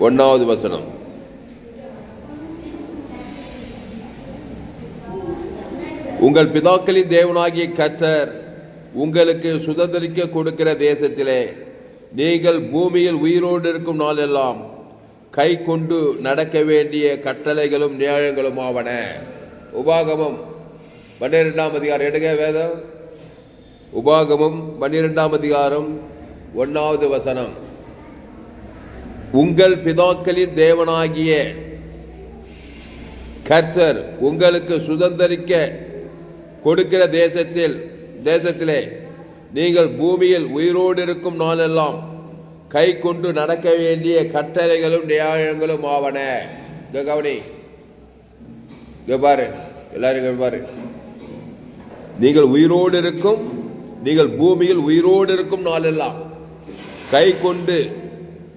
ஒன்னாவது வசனம். உங்கள் பிதாக்களின் தேவனாகிய கத்தர் உங்களுக்கு சுதந்திரிக்க கொடுக்கிற தேசத்திலே நீங்கள் பூமியில் உயிரோடு இருக்கும் நாளெல்லாம் கை கொண்டு நடக்க வேண்டிய கட்டளைகளும் நியாயங்களும் ஆவன. உபாகமம் பன்னிரெண்டாம் அதிகாரம். எடுங்க வேதம். உபாகமம் பன்னிரெண்டாம் அதிகாரம் ஒன்னாவது வசனம். உங்கள் பிதாக்களின் தேவனாகிய கர்த்தர் உங்களுக்கு சுதந்திரிக்க கொடுக்கிற தேசத்தில் தேசத்திலே நீங்கள் பூமியில் உயிரோடு இருக்கும் நாளெல்லாம் கை கொண்டு நடக்க வேண்டிய கட்டளைகளும் நியாயங்களும் ஆவன. கவனி. இங்க பாரு. எல்லாரும் பாரு. நீங்கள் உயிரோடு இருக்கும் நீங்கள் பூமியில் உயிரோடு இருக்கும் நாளெல்லாம் கை கொண்டு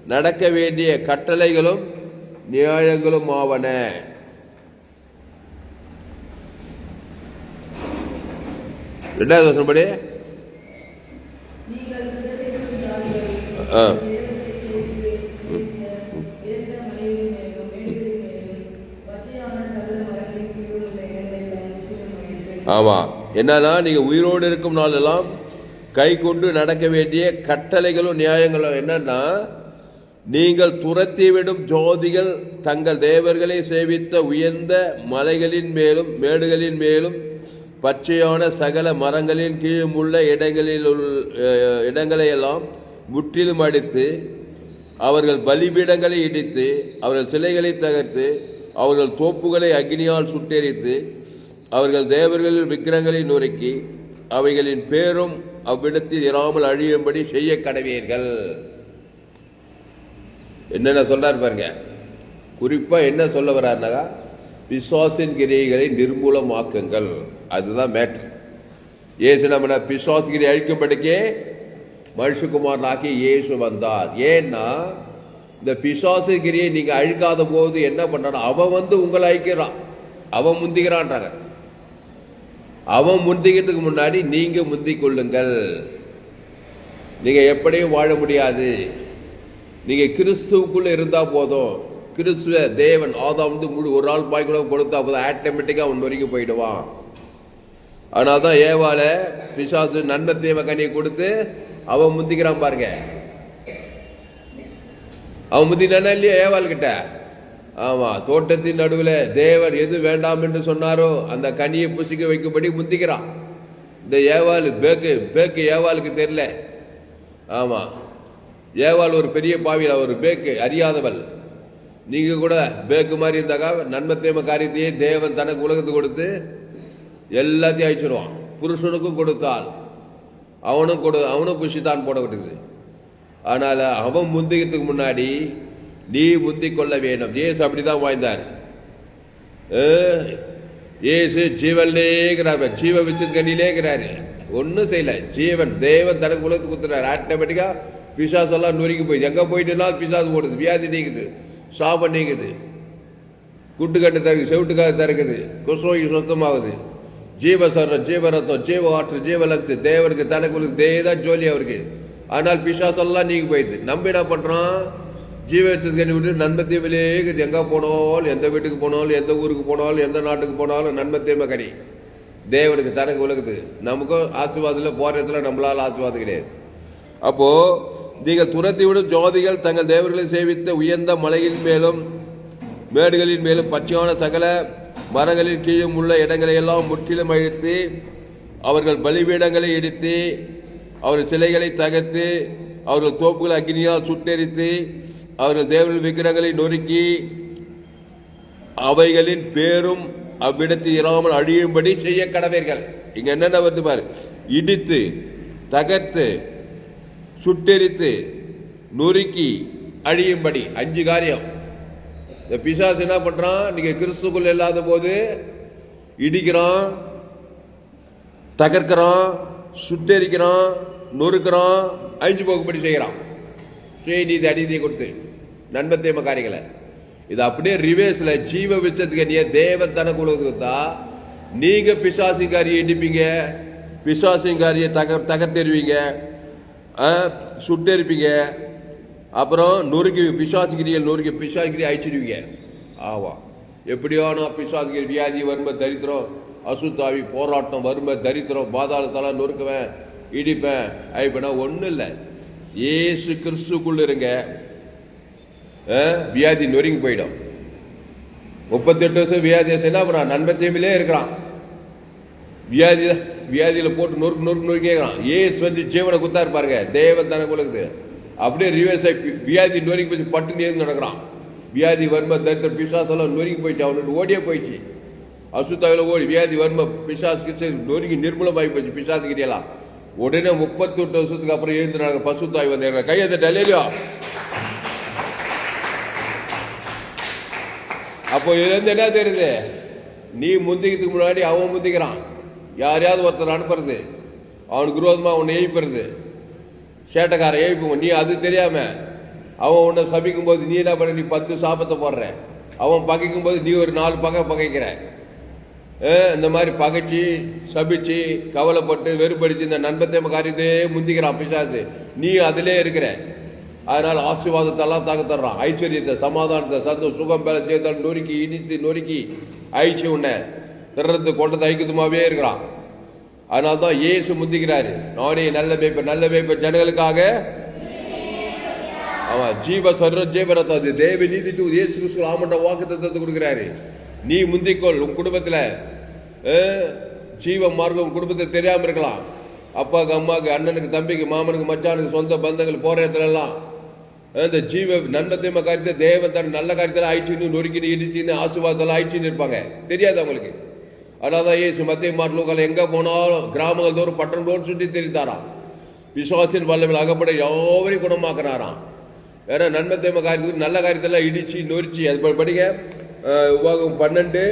நடக்க வேண்டிய கட்டளைகளும் நியாயங்களும் ஆவன. ரெண்டாவது நீங்கள் ஜாதிகளை ஆ. தேவனை சேவித்து இந்த உயர்ந்த மலைகளின் மேலும் மேடுகளின் மேலும் பச்சையான சகல மரங்களின் கீழும் உள்ள இடங்களெல்லாம் முற்றிலும் அழித்து ஆமா. என்னன்னா நீங்க உயிரோடு இருக்கும் நாளெல்லாம் கை கொண்டு நடக்க வேண்டிய கட்டளைகளும் நியாயங்களும் என்னன்னா நீங்கள் துரத்திவிடும் ஜோதிகள் தங்கள் தேவர்களை சேவித்த உயர்ந்த மலைகளின் மேலும் மேடுகளின் மேலும் பச்சையான சகல மரங்களின் கீழும் உள்ள இடங்களில் உள்- இடங்களையெல்லாம் முற்றிலும் அடித்து அவர்கள் பலிபீடங்களை இடித்து அவர்கள் சிலைகளை தகர்த்து அவர்கள் தோப்புகளை அக்னியால் சுட்டெரித்து அவர்கள் தேவர்களின் விக்கிரங்களை நொறுக்கி அவைகளின் பேரும் அவ்விடத்தில் இராமல் அழியும்படி செய்ய கடவீர்கள் என்னென்ன சொல்கிறார் பாருங்க. குறிப்பாக என்ன சொல்ல வர்றாருனாக்கா பிசாசின் கிரியைகளை நிர்மூலமாக்குங்கள். அதுதான் மேட்டர் இயேசு நம்ம பிசாசு கிரியை அழிக்கும்படிக்கே மனுஷகுமாரனாகி இயேசு வந்தார். ஏன்னா இந்த பிசாசு கிரியை நீங்கள் அழிக்காத போது என்ன பண்றான் அவன் வந்து உங்களை அழிக்கிறான். அவன் முந்திக்கிறான்றாங்க. அவன் முந்திக்கிறதுக்கு முன்னாடி நீங்கள் முந்திக் கொள்ளுங்கள். நீங்கள் எப்படியும் வாழ முடியாது. நீங்கள் கிறிஸ்துவுக்குள்ளே இருந்தால் போதும். கிறிஸ்துவ தேவன் ஆதா வந்து முழு ஒரு ஆள் பாய் கூட கொடுத்தா போதும். ஆட்டோமேட்டிக்காக அவன் வரைக்கும் போயிடுவான். ஆனால் தான் ஏவால பிசாசு நன்மை தீமை கனியை கொடுத்து அவன் முந்திக்கிறான் பாருங்க. அவன் முந்தினானா இல்லையா ஏவாள் கிட்ட? ஆமா தோட்டத்தின் நடுவில் தேவர் எது வேண்டாம் என்று சொன்னாரோ அந்த கனியை புசிக்க வைக்கும்படி முந்திக்கிறான். இந்த ஏவாள் பேக்கு பேக்கு ஏவாளுக்கு தெரியல. ஆமா. ஏவாள் ஒரு பெரிய பாவியில் ஒரு பேக்கு அறியாதவள். நீங்கள் கூட பேக்கு மாதிரி இருந்தாக்கா நன்மை தேம காரியத்தையே தேவன் தனக்கு உலகத்துக்கு கொடுத்து எல்லாத்தையும் அழிச்சிடுவான் புருஷனுக்கும் கொடுத்தால் அவனும் கொடு அவனும் குஷிதான் போட விட்டுது அதனால அவன் முந்திக்கிறதுக்கு முன்னாடி நீ முந்தி கொள்ள வேண்டும். ஏசு அப்படிதான் வாழ்ந்தார். ஏ- ஏசு ஜீவன்லேங்கிறார் ஜீவ விசுங்கனிலேங்கிறாரு ஒன்றும் செய்யல. ஜீவன் தேவன் தனக்கு உலகத்துக்கு கொடுத்துறாரு ஆட்டோமேட்டிக்காக பிசாசெல்லாம் நொறுக்கி போயிடுது எங்கே போயிட்டுனா பிசாசு ஓடுது. வியாதி நீக்குது. சாபம் நீங்குது குட்டுக்கட்டு தருக்கு செவிட்டுக்காக திறக்குது. குஷ்ரோகி சுத்தமாகுது ஜீவசரம் ஜீவரத்தம் ஜீவ ஆற்று ஜீவலக்ஷு தேவனுக்கு தனக்குளுக்கு உலக தேதான் ஜோலி அவருக்கு. ஆனால் பிசாசெல்லாம் நீங்கி போயிடுது. நம்ம என்ன பண்ணுறோம் ஜீவத்துக்கு விட்டு நன்மத்தை விலையே எங்கே போனாலும் எந்த வீட்டுக்கு போனாலும் எந்த ஊருக்கு போனாலும் எந்த நாட்டுக்கு போனாலும் நன்மத்தையுமே கறி தேவனுக்கு தனக்கு உலகத்துக்கு நமக்கும் ஆசீர்வாதத்தில் போகிற இடத்துல நம்மளால் ஆசீர்வாதம் கிடையாது. அப்போது நீங்கள் துரத்திவிடும் ஜோதிகள் தங்கள் தேவர்களை சேவித்த உயர்ந்த மலையின் மேலும் மேடுகளின் மேலும் பச்சையான சகல மரங்களின் கீழும் உள்ள இடங்களை எல்லாம் முற்றிலும் அழித்து அவர்கள் பலிபீடங்களை இடித்து அவர்கள் சிலைகளை தகர்த்து அவர்கள் தோப்புகளை அக்னியால் சுட்டெரித்து அவர்கள் தேவர்கள் விக்கிரங்களை நொறுக்கி அவைகளின் பேரும் அவ்விடத்தில் இராமல் அழியும்படி செய்ய கடவீர்கள் இங்க என்னென்ன வருது பாரு? இடித்து தகர்த்து சுட்டெரித்து நொறுக்கி அழியும்படி. அஞ்சு காரியம். இந்த பிசாசு என்ன பண்ணுறான் நீங்கள் கிறிஸ்துக்குள்ள இல்லாத போது இடிக்கிறான் தகர்க்கிறான் சுட்டெரிக்கிறான் நொறுக்கிறான் அழிஞ்சு போகும்படி செய்கிறான். சுயநீதி அநீதியை கொடுத்து. நன்மத்தேம காரியங்களை இது அப்படியே ரிவேஸில் ஜீவ விச்சத்துக்கு நீ தேவன் தனக்கு உலகத்துக்கு கொடுத்தா நீங்க பிசாசிங்காரியை இடிப்பீங்க பிசாசிங்காரியை தக தகர்த்தெறிவீங்க ஆ, சுட்டெரிப்பீங்க அப்புறம் நொறுக்கி பிசாசுகிரியில் நொறுக்கி பிசாசுகிரி அழிச்சிடுவீங்க. ஆவா. எப்படியோ நான் பிசாசுகிரி வியாதி வறுமை தரித்திரம் அசுத்தாவி போராட்டம் வறுமை தரித்திரம் பாதாளத்தெல்லாம் நொறுக்குவேன் இடிப்பேன். அழிப்பேனா ஒன்றும் இல்லை. ஏசு கிறிஸ்துக்குள்ள இருங்க. வியாதி நொறுங்கி போயிடும். முப்பத்தெட்டு வருஷம் வியாதி என்ன பண்ணான் நண்பத்தேமிலே இருக்கிறான். வியாதி தான். வியாதியில் போட்டு நொறுக்கு நொறுக்கு நொறுக்கி கேட்குறான் ஏசு வந்து ஜீவனை குத்தா இருப்பாருங்க தேவன் தானே கொடுக்குது அப்படியே ரிவர்ஸ் ஆகி வியாதி நொறுக்கி போய் பட்டு நேர்ந்து நடக்கிறான். வியாதி வர்ம தரித்திர பிசாசெல்லாம் நொறுங்கி போயிடுச்சு அவனுக்கு ஓடியே போயிடுச்சு. அசுத்தாவில் ஓடி வியாதி வர்ம பிசாசுக்கு நொறுங்கி நிர்மூலமாகி போச்சு பிசாசுக்கிறியெல்லாம் உடனே முப்பத்தி எட்டு வருஷத்துக்கு அப்புறம் எழுந்துறாங்க பசுத்தாய் வந்தாங்க கையை டெல்லியோ அப்போ இதுல வந்து என்ன தெரியுது? நீ முந்திக்கிறதுக்கு முன்னாடி அவன் முந்திக்கிறான். யாரையாவது ஒருத்தர் அனுப்புறது அவனுக்கு விரோதமாக உன்னை ஏய்ப்புறது சேட்டக்காரன் ஏய்ப்புங்க நீ அது தெரியாம அவன் உன்னை சபிக்கும் போது நீ என்ன பண்ண நீ பத்து சாபத்தை போடுற. அவன் பகைக்கும் போது நீ ஒரு நாலு பகை பகைக்கிற. இந்த மாதிரி பகைச்சு சபிச்சு கவலைப்பட்டு வெறுப்படுத்தி இந்த நண்பத்தேம காரியத்தையே முந்திக்கிறான் பிசாசு. நீ அதிலே இருக்கிற. அதனால் ஆசீர்வாதத்தெல்லாம் தாக்க தர்றான். ஐஸ்வர்யத்தை சமாதானத்தை சந்தோஷம் சுகம் பேர சேர்த்தால் நொறுக்கி இனித்து நொறுக்கி அழிச்சு உன்னை திறந்து கொண்டது ஐக்கியமாவே இருக்கிறான். அதனால தான் ஏசு முந்திக்கிறாரு. நானே நல்ல மேய்ப்ப நல்ல மேய்ப்ப ஜனங்களுக்காக ஆமா ஜீவ சர்வ ஜீவரத்தை அது. தேவ நீதி டு இயேசு கிறிஸ்து ஆமண்ட வாக்கு தத்துவத்தை கொடுக்கிறாரு. நீ முந்திக்கொள் உன் குடும்பத்துல ஜீவ மார்க்கம் உன் குடும்பத்தில் தெரியாம இருக்கலாம். அப்பாவுக்கு அம்மாவுக்கு அண்ணனுக்கு தம்பிக்கு மாமனுக்கு மச்சானுக்கு சொந்த பந்தங்கள் போற இடத்துல எல்லாம் இந்த ஜீவ நன்மத்தியம காரியத்தை தேவன் தன் நல்ல காரியத்தில் ஆயிடுச்சுன்னு நொறுக்கின்னு இடிச்சுன்னு ஆசுவாதத்தில் ஆயிடுச்சுன்னு இருப்பாங்க. தெரியாது அவங்களுக்கு அதனால்தான் இயேசு மத்திய மார்லூக்கள் எங்கே போனாலும் கிராமங்கள் தோறும் பட்டணம் தோறும் சுற்றி தெரிந்தாராம் விசுவாசின் வல்லவில் அகப்பட யாவரையும் குணமாக்குறாராம் வேற நன்மை தேம காரியத்துக்கு நல்ல காரியத்தெல்லாம் இடிச்சு நொறிச்சு அது படிங்க. உபாகம் பன்னெண்டு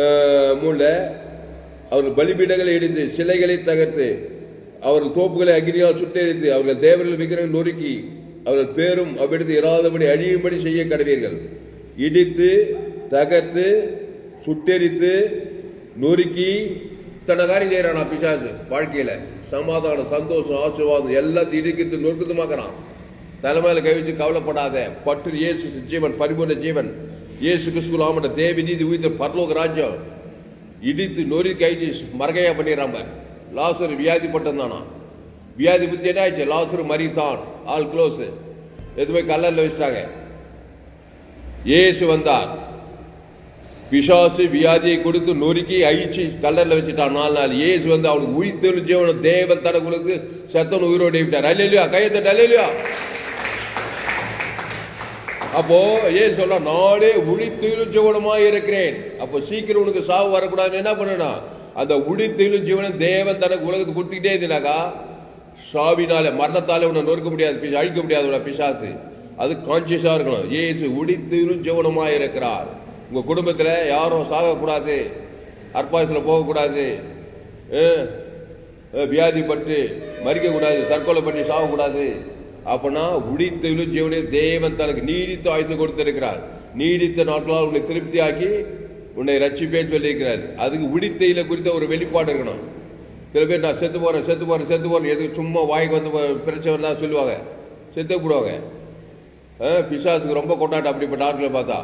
அஹ், அவர் அவர்கள் பலிபீடங்களை இடித்து சிலைகளை தகர்த்து அவர்கள் தோப்புகளை அக்னியால் சுட்டெரித்து அவர்கள் தேவர்கள் விக்கிரகம் நொறுக்கி அவர்கள் பேரும் அவ்விடத்து இராதபடி அழியும்படி செய்ய கடவீர்கள். இடித்து தகர்த்து சுட்டெரித்து நொறுக்கி தன்னை காரியம் செய்யறான் பிசாசு? வாழ்க்கையில. சமாதானம் சந்தோஷம் ஆசீர்வாதம் எல்லாத்தையும் இடிக்கிறது நொறுக்குதுமாக்குறான். தலைமையில கை வச்சு கவலைப்படாத. பற்று இயேசு ஜீவன் பரிபூர்ண ஜீவன். இயேசு கிறிஸ்துல ஆமட்ட தேவி நீதி உயிர்த்த பரலோக ராஜ்யம். இடித்து நொறி கைச்சு மரகையா பண்ணிடுறாங்க லாசர் வியாதி தானா வியாதி புத்தி என்ன ஆயிடுச்சு? லாசர் மரித்தான். ஆல் க்ளோஸ் எதுவுமே கல்லல்ல வச்சுட்டாங்க. இயேசு வந்தார். பிசாசு வியாதியை கொடுத்து நொறுக்கி அழிச்சு கல்லர்ல வச்சுட்டான் நாலு நாள். ஏசு வந்து அவனுக்கு உயிர்த்தெழு ஜீவனம் தேவன் தனக்குழுக்கு செத்தவன் உயிரோடு விட்டார் அல்லையா கையத்தை அல்லையா அப்போ ஏ சொல்ல நானே உழித்திலும் ஜீவனமா இருக்கிறேன். அப்போ சீக்கிரம் உனக்கு சாவு வரக்கூடாதுன்னு என்ன பண்ணணும்? அந்த உழித்தெழு ஜீவனம் தேவன் தனக்கு உலகத்துக்கு கொடுத்துக்கிட்டே இருந்தாக்கா சாவினால மரணத்தால உன்னை நொறுக்க முடியாது பிசா- அழிக்க முடியாது உன பிசாசு. அது கான்சியஸா இருக்கணும். ஏசு உடித்திலும் ஜீவனமா இருக்கிறார். உங்கள் குடும்பத்தில் யாரும் சாகக்கூடாது. அற்பாசத்தில் போகக்கூடாது. வியாதிப்பட்டு மறிக்கக்கூடாது தற்கொலை பண்ணி சாகக்கூடாது. அப்படின்னா உடித்தெழு ஜீவனையும் தேவன் தனக்கு நீடித்த ஆயுசு கொடுத்திருக்கிறார். நீடித்த நாட்களால் உன்னை திருப்தியாக்கி உன்னை ரட்சிப்பேன்னு சொல்லியிருக்கிறார். அதுக்கு உடித்தையில குறித்த ஒரு வெளிப்பாடு இருக்கணும். சில பேர் நான் செத்து போகிறேன் செத்து போகிறேன் செத்து போகிறேன் எதுக்கு சும்மா வாய்க்கு வந்து பிரச்சனை தான் சொல்லுவாங்க. செத்து போடுவாங்க பிசாசுக்கு ரொம்ப கொண்டாட்டம் அப்படிப்பட்ட ஆட்களை பார்த்தா.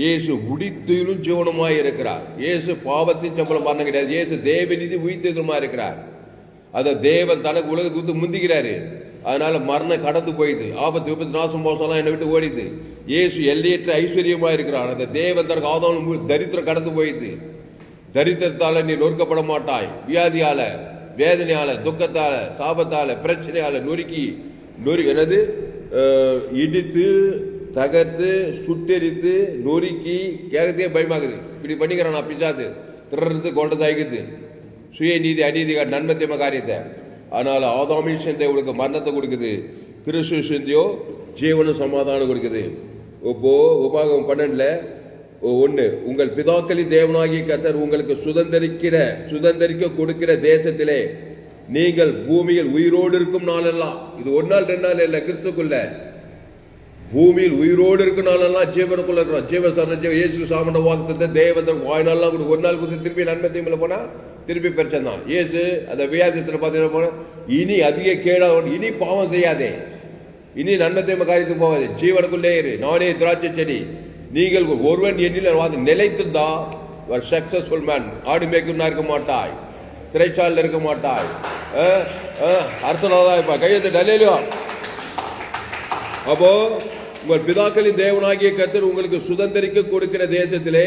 இயேசு உடித்திலும் ஜீவனமாய் இருக்கிறார். இயேசு பாவத்தின் சம்பளம் பண்ண கிடையாது. இயேசு தேவநிதி உயிர்த்ததுமா இருக்கிறார். அத தேவன் தனக்கு உலகத்துக்கு வந்து முந்திக்கிறாரு. அதனால மரணம் கடந்து போயிடுது ஆபத்து விபத்து நாசம் மோசம்லாம் என்னை விட்டு ஓடிது. இயேசு எல்லையற்ற ஐஸ்வர்யமா இருக்கிறார். அந்த தேவன் தனக்கு ஆதாரம் தரித்திரம் கடந்து போயிடுது தரித்திரத்தால நீ நொறுக்கப்பட மாட்டாய். வியாதியால வேதனையால துக்கத்தால சாபத்தால பிரச்சனையால நொறுக்கி நொறு என்னது? இடித்து தகர்த்து சுட்டெரித்து நொறுக்கி கேட்கறதே பயமாகுது இப்படி பண்ணிக்கிறான் நான் கொண்ட தாய்க்குது. சுய சுயநீதி அநீதி நன்மை தீமை காரியத்தை. ஆனால் ஆதாமி சிந்தை உங்களுக்கு மரணத்தை கொடுக்குது. கிறிஸ்து சிந்தையோ ஜீவனும் சமாதானம் கொடுக்குது. இப்போ உபாகம் பன்னெண்டுல ஒன்று உங்கள் பிதாக்களின் தேவனாகிய கத்தர் உங்களுக்கு சுதந்திரிக்கிற சுதந்திரிக்க கொடுக்கிற தேசத்திலே நீங்கள் பூமியில் உயிரோடு இருக்கும் நாளெல்லாம் இது ஒரு நாள் ரெண்டு நாள் இல்லை கிறிஸ்துக்குள்ள. பூமியில் உயிரோடு இருக்கும் நாளெல்லாம் ஜீவனுக்குள்ள இருக்கிறோம். ஜீவ சரண இயேசு சாமண்ட வாக்குத்த தேவத்தை வாய்நாள்லாம் கூட ஒரு நாள் கொடுத்து திருப்பி நன்மை தீமில் போனால் திருப்பி பிரச்சனை தான் இயேசு அந்த வியாதியத்தில் பார்த்தீங்கன்னா போனால் இனி அதிக கேடாக இனி பாவம் செய்யாதே. இனி நன்மை தீமை காரியத்துக்கு போகாது. ஜீவனுக்குள்ளே இரு. நானே திராட்சை செடி. நீங்கள் ஒருவன் எண்ணில் வாது நிலைத்திருந்தா ஒரு சக்சஸ்ஃபுல் மேன் ஆடு மேய்க்கும்னா இருக்க மாட்டாய். சிறைச்சாலில் இருக்க மாட்டாய். அரசனாதான் இருப்பா கையெழுத்து டலேலியோ அப்போது உங்கள் பிதாக்களின் தேவனாகிய கத்தர் உங்களுக்கு சுதந்திரிக்க கொடுக்கிற தேசத்திலே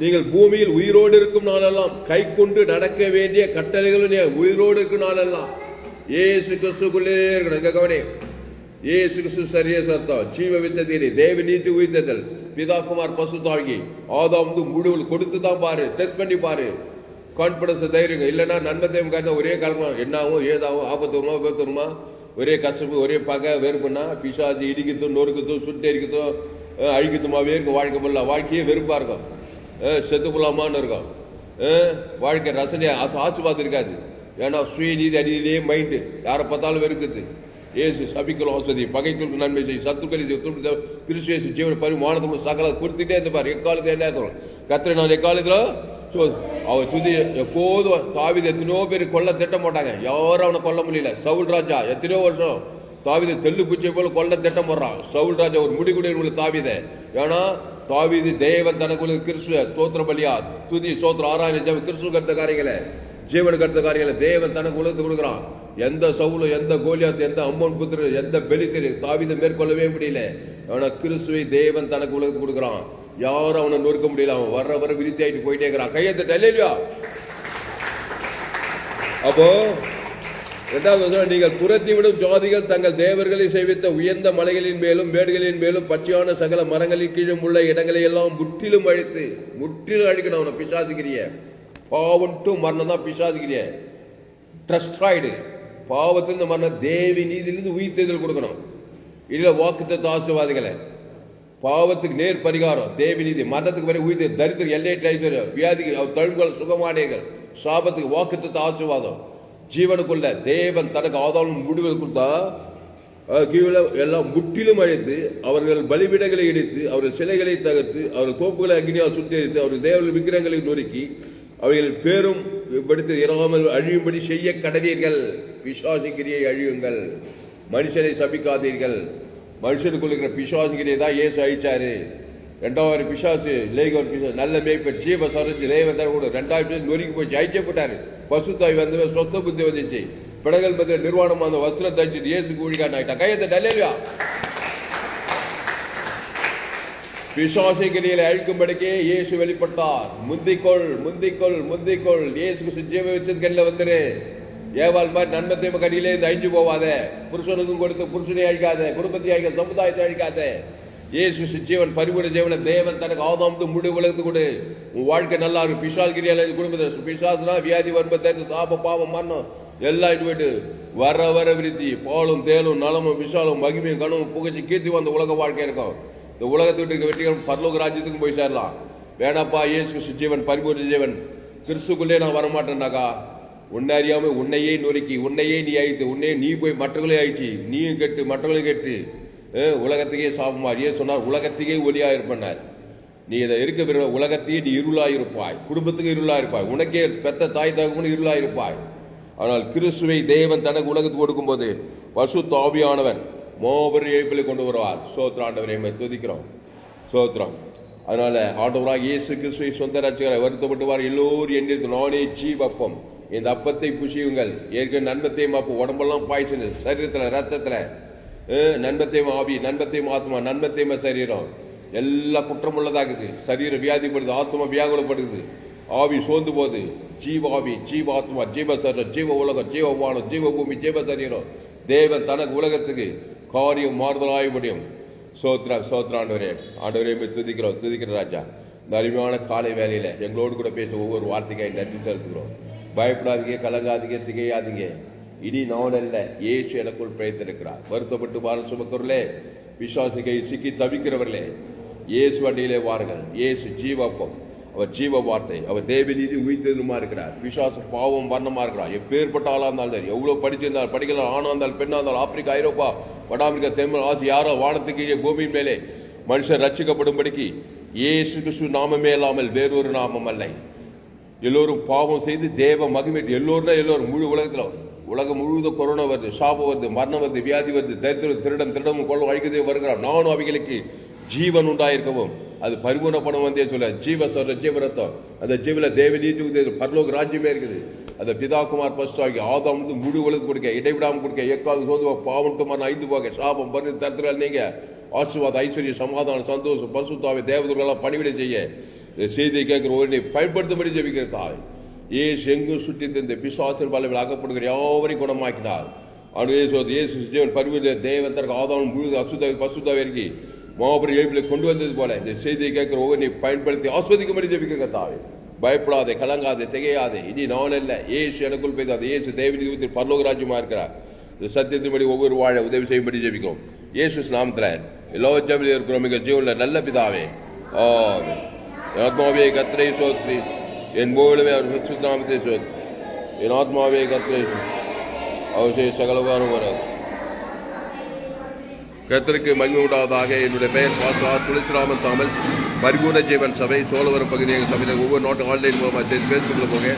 நீங்கள் பூமியில் உயிரோடு இருக்கும் நாளெல்லாம் கை கொண்டு நடக்க வேண்டிய கட்டளைகளும் உயிரோடு இருக்கும் நாளெல்லாம். ஏசு கிறிஸ்துக்குள்ளே இருக்கணும் கவனே ஏசு கிறிஸ்து சரிய சத்தம் ஜீவ வித்ததீரி தேவ நீதி உயிர்த்ததல் பிதாகுமார் பசு தாழ்கி. ஆதாம் வந்து முடிவு கொடுத்து தான் பாரு டெஸ்ட் பண்ணி பாரு. கான்பிடன்ஸ் தைரியங்க இல்லைன்னா நன்மை தேவம் ஒரே காலமா என்னாகும் ஏதாகும் ஆபத்து விபத்துமா? ஒரே கசப்பு ஒரே பகை வெறுப்புனா பிசாஜி இடிக்கத்தும் நொறுக்கத்தும் சுட்டு எரிக்கத்தும் அழிக்கத்துமாவே இருக்கும். வாழ்க்கை ஃபுல்லாக வாழ்க்கையே வெறுப்பாக இருக்கும். அஹ், செத்து போலாமான்னு இருக்கும். வாழ்க்கை ரசனையை? ஆசை ஆசுபாத்து இருக்காது ஏன்னா சுயநீதி அடியிலேயே மைண்டு யாரை பார்த்தாலும் வெறுக்குது. ஏசு சபிக்கல் வசதி பகைக்குள் நன்மை செய்ய சத்துக்களை கிறிஸ்துவேசு ஜீவன பரிமாணத்தும் சகல கொடுத்துட்டே இருப்பார். எக்காலத்தில் என்ன இருக்கும் கத்திர நான் எக்காலத்தில் சோ, அவன் துதி எப்போதும் தாவித எத்தனையோ பேர் கொல்ல திட்ட மாட்டாங்க. யாரும் அவனை கொல்ல முடியல. சவுல் ராஜா எத்தனையோ வருஷம் தாவித தெல்லு பூச்சியை போல கொல்ல திட்டம் போடுறான். சவுல் ராஜா ஒரு முடி தாவித. ஏன்னா தாவிது தேவன் தனக்குள்ள கிறிஸ்துவ தோத்திர பலியா துதி சோத்திர ஆராயம் கிறிஸ்துவ கருத்த காரியங்களை ஜீவன் கருத்த காரியங்களை தேவன் தனக்கு உலகத்து கொடுக்குறான். எந்த சவுலும் எந்த கோலியாத் எந்த அம்மன் புத்திர எந்த பெலிசரி தாவிதை மேற்கொள்ளவே முடியல. ஏன்னா கிறிஸ்துவை தேவன் தனக்கு உலகத்துக்கு கொடுக்குறான். யாரும் அவனை நொறுக்க முடியல. அவன் வர்ற வர விருத்தி ஆயிட்டு போயிட்டே இருக்கிறான். கையெழுத்து இல்லையா அப்போ இரண்டாவது நீங்கள் துரத்தி விடும் ஜாதிகள் தங்கள் தேவர்களை சேவித்த உயர்ந்த மலைகளின் மேலும் மேடுகளின் மேலும் பச்சையான சகல மரங்களின் கீழும் உள்ள இடங்களை எல்லாம் முற்றிலும் அழித்து முற்றிலும் அழிக்கணும் அவனை பிசாதிக்கிறிய டு மரணம் தான் பிசாதிக்கிறிய ட்ரஸ்டாய்டு பாவத்திலிருந்து மரணம் தேவி நீதியிலிருந்து உயிர்த்தெதில் கொடுக்கணும். இல்ல வாக்குத்த ஆசிர்வாதிகளை. பாவத்துக்கு நேர் பரிகாரம் தேவிநீதி மரணத்துக்கு வரை உயிர் தரித்திர எல்லையற்ற ஐஸ்வர்யம் வியாதிக்கு அவர் தழும்புகள் சுகமானியங்கள் சாபத்துக்கு வாக்குத்த ஆசீர்வாதம். ஜீவனுக்குள்ள தேவன் தனக்கு ஆதாரம் முடிவுகள் கொடுத்தா கீழே எல்லாம் முற்றிலும் அழைத்து அவர்கள் பலிபீடங்களை இடித்து அவர்கள் சிலைகளை தகர்த்து அவர்கள் தோப்புகளை அக்னியால் சுட்டெரித்து அவர்கள் தேவர்கள் விக்கிரகங்களை நொறுக்கி அவர்கள் பேரும் படுத்து இறங்காமல் அழியும்படி செய்ய கடவீர்கள். விசுவாசிக்கிரியை அழியுங்கள். மனுஷனை சபிக்காதீர்கள். மனுஷனுக்குள்ள இருக்கிற பிசாசுகிரியை தான் ஏசு அழிச்சாரு. ரெண்டாவது பிசாசு லேகோர் பிசாசு நல்ல மேய்ப்ப ஜீவ சரஞ்சு லேவந்தர் கூட ரெண்டாவது பிசாசு நொறுக்கி போச்சு அழிச்சப்பட்டாரு பசுத்தாய் வந்து சொத்த புத்தி வந்துச்சு. பிடகல் மத்திய நிர்வாணம் அந்த வஸ்திரம் தச்சு இயேசு கூழிக்கான் ஆயிட்டா கையத்தை டல்லேலியா பிசாசிகிரிகளை அழிக்கும்படிக்கே இயேசு வெளிப்பட்டார். முந்திக்கொள் முந்திக்கொள் முந்திக்கொள். இயேசு ஜீவ வச்சது கல்ல வந்துரு. ஏவாள் மாதிரி நன்மை கடியிலே இந்த அழிஞ்சு போவாத. புருஷனுக்கும் கொடுத்து புருஷனை அழிக்காத குடும்பத்தை அழிக்காத சமுதாயத்தை அழிக்காத. இயேசு ஜீவன் பரிபூர்ண ஜீவன தேவன் தனக்கு ஆதாமத்து முடி உலகத்து கொடு. உன் வாழ்க்கை நல்லா இருக்கும். பிசால் கிரியால குடும்பத்தை பிசாசுனா வியாதி வர்மத்தை சாப பாவம் மரணம் எல்லாம் இது போயிட்டு வர வர விருத்தி. பாலும் தேலும் நலமும் விஷாலும் மகிமையும் கனவும் புகழ்ச்சி கீர்த்தி வந்த உலக வாழ்க்கை இருக்கும். இந்த உலகத்தை விட்டு வெற்றிகள் பரலோக ராஜ்யத்துக்கும் போய் சேரலாம். வேணாப்பா இயேசு ஜீவன் பரிபூர்ண ஜீவன். கிறிஸ்துக்குள்ளே நான் வரமாட்டேன்னாக்கா உன்னை அறியாமல் உன்னையே நொறுக்கி உன்னையே நீ அழித்து உன்னையே நீ போய் மற்றவர்களே ஆயிடுச்சு நீயும் கெட்டு மற்றவர்களையும் கெட்டு. உலகத்துக்கே சாபமார். ஏன் சொன்னார் உலகத்துக்கே ஒளியாக இருப்பனார். நீ இதை இருக்க விரும்ப உலகத்தையே நீ இருளாக இருப்பாய். குடும்பத்துக்கு இருளாக இருப்பாய். உனக்கே பெத்த தாய் தகவனு இருளாக இருப்பாய். ஆனால் கிறிஸ்துவை தேவன் தனக்கு உலகத்துக்கு கொடுக்கும்போது பசு தாவியானவன் மோபர் எழுப்பிலை கொண்டு வருவார். சோத்திர ஆண்டவரை துதிக்கிறோம். சோத்ரம் அதனால ஆண்டவராக இயேசு கிறிஸ்துவை சொந்த ரட்சகரை வருத்தப்பட்டுவார். எல்லோரும் எண்ணிருக்கு நானே ஜீவப்பம். இந்த அப்பத்தை புசியுங்கள். ஏற்கனவே நண்பத்தையும் அப்போ உடம்பெல்லாம் பாய்ச்சனு சரீரத்தில் ரத்தத்தில். நண்பத்தையும் ஆவி நண்பத்தையும் ஆத்மா நண்பத்தையும் சரீரம். எல்லாம் குற்றம் உள்ளதாகுது. சரீரம் வியாதிப்படுது ஆத்மா வியாகுலப்படுது. ஆவி சோர்ந்து போகுது. ஜீவ ஆவி ஜீவ ஆத்மா ஜீவ சரீரம் ஜீவ உலகம் ஜீவ வானம் ஜீவ பூமி ஜீவ சரீரம். தேவன் தனக்கு உலகத்துக்கு காரியம் மாறுதலாக முடியும். சோத்ரா சோத்ரா ஆண்டவரே. ஆண்டவரே துதிக்கிறோம் துதிக்கிற ராஜா. இந்த அருமையான காலை வேலையில் எங்களோடு கூட பேச ஒவ்வொரு வார்த்தைக்காய் நன்றி செலுத்துகிறோம். பயப்படாதீங்க கலங்காதீங்க திகையாதீங்க. இனி நான் அல்ல ஏசு எனக்குள் பிழைத்திருக்கிறார். வருத்தப்பட்டு வாழ சுமக்கூர்லே விசுவாசிகை சிக்கி தவிக்கிறவர்களே. இயேசு வண்டியிலே வாருங்கள். இயேசு ஜீவப்பம். அவர் ஜீவ வார்த்தை. அவர் தேவநீதி நீதி இருக்கிறார். விசுவாச பாவம் வர்ணமா இருக்கிறார். எப்பேற்பட்ட ஆளாக இருந்தாலும் சரி எவ்வளோ படிச்சிருந்தால் படிக்கல ஆணா இருந்தால் பெண்ணா இருந்தால் ஆப்பிரிக்கா ஐரோப்பா வட ஆப்பிரிக்கா தென் ஆசி யாரோ வானத்துக்கு கீழே பூமியின் மேலே மனுஷன் ரட்சிக்கப்படும்படிக்கு இயேசு கிறிஸ்து நாமமே இல்லாமல் வேறொரு நாமம் அல்ல. எல்லோரும் பாவம் செய்து தேவ மகிமை எல்லோரும் எல்லோரும் முழு உலகத்தில் உலகம் முழுவதும் கொரோனா வருது சாபம் வருது மரணம் வருது வியாதி வருது தரித்திரம் திருடம் திருடமும் கொள்ள அழிக்கதே வருகிறான் நானும் அவைகளுக்கு ஜீவன் உண்டாயிருக்கவும். அது பரிபூர்ணப்படம் வந்தே சொல்ல ஜீவ சொல்ற ஜீவரத்தம் அந்த ஜீவில தேவ நீதி பரலோக ராஜ்யமே இருக்குது. அந்த பிதாகுமார் பஸ்ட் ஆகி ஆதாம் வந்து முழு உலகத்து கொடுக்க இடைவிடாமல் கொடுக்க எக்காவது சோதுவா பாவம் குமார் ஐந்து போக சாபம் பண்ணி தத்திரல் நீங்க ஆசிர்வாதம் ஐஸ்வர்ய சமாதானம் சந்தோஷம் பசுத்தாவை தேவதர்களெல்லாம் பணிவிடை செய்ய. செய்தியை கேட்கிற ஒரு பயன்படுத்தும்படி ஜெபிக்கிற தாய். ஏசு எங்கும் சுற்றி இந்த பிசுவாசல் பலவில் அகப்படுகிற யாவரையும் குணமாக்கினார். அவர் இயேசு இயேசு ஜீவன் பரிவிட தேவத்தற்கு ஆதாரம் முழுது அசுத்த பசுத்தாவை இறக்கி மாபெரும் எழுப்பில கொண்டு வந்தது போல இந்த செய்தியை கேட்கிற ஒவ்வொன்றை பயன்படுத்தி ஆஸ்வதிக்கும்படி ஜெபிக்கிற தாய். பயப்படாதே கலங்காதே திகையாதே. இனி நான் அல்ல. ஏசு எனக்குள் பெய்தாது ஏசு தேவநீதி பரலோகராஜ்யமா இருக்கிறார். இந்த சத்தியத்தின்படி ஒவ்வொரு வாழ உதவி செய்யும்படி ஜெபிக்கும் இயேசு நாமத்தில் எல்லா ஜபில் இருக்கிறோம். மிக ஜீவனில் நல்ல பிதாவே. ஆமென். ஆத்மாவே கத்திரை சோத்ரி. என் மூலமே அவர் சுத்தாமத்தை சோத் என் ஆத்மாவே கத்திரை அவர் செய்ய சகலவாரம் வராது. கர்த்தருக்கு மகிமை உண்டாவதாக என்னுடைய பெயர் பாசா துளசிராமன் தாமல். பரிபூர்ண ஜீவன் சபை சோழவரம் பகுதி எங்கள் சபையில் ஒவ்வொரு நாட்டும் ஆன்லைன் மூலமாக சேர்த்து ஃபேஸ்புக்கில் போங்க.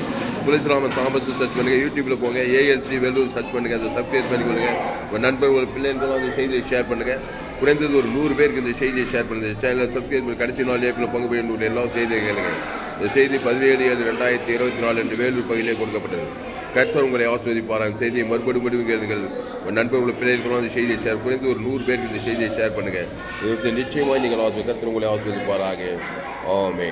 துளசிராமன் தாமஸ் சர்ச் பண்ணுங்க யூடியூப்ல போங்க ஏஎல்சி வெல்லூர் சர்ச் பண்ணுங்க அதை சப்ஸ்கிரைப் பண்ணிக்கொள்ளுங்க. உங்கள் நண்பர் ஒரு பிள்ளைங்களும் அந்த செய்தியை ஷேர் பண்ணுங்க. குறைந்தது ஒரு நூறு பேருக்கு இந்த செய்தியை ஷேர் பண்ணுது சேனலை சப்ஸ்கிரைப் பண்ணி கடைசி நாள் ஏப்ரல் பங்கு பெய்ய எல்லா செய்தியை கேளுங்க. இந்த செய்தி பதினேழு ஏழு ரெண்டாயிரத்தி இருபத்தி நாலு என்று வேலூர் பகுதியிலே கொடுக்கப்பட்டது. கர்த்தர் உங்களை ஆஸ்வதிப்பாராங்க செய்தியை மறுபடியும் மறுபடியும் கேளுங்கள். உங்கள் நண்பர்கள் பிள்ளைகளுக்கு அந்த செய்தியை ஷேர் குறைந்து ஒரு நூறு பேருக்கு இந்த செய்தியை ஷேர் பண்ணுங்கள் இதற்கு நிச்சயமாக நீங்கள் ஆஸ்வதி கர்த்தர் உங்களை ஆஸ்வதிப்பாராக ஆமே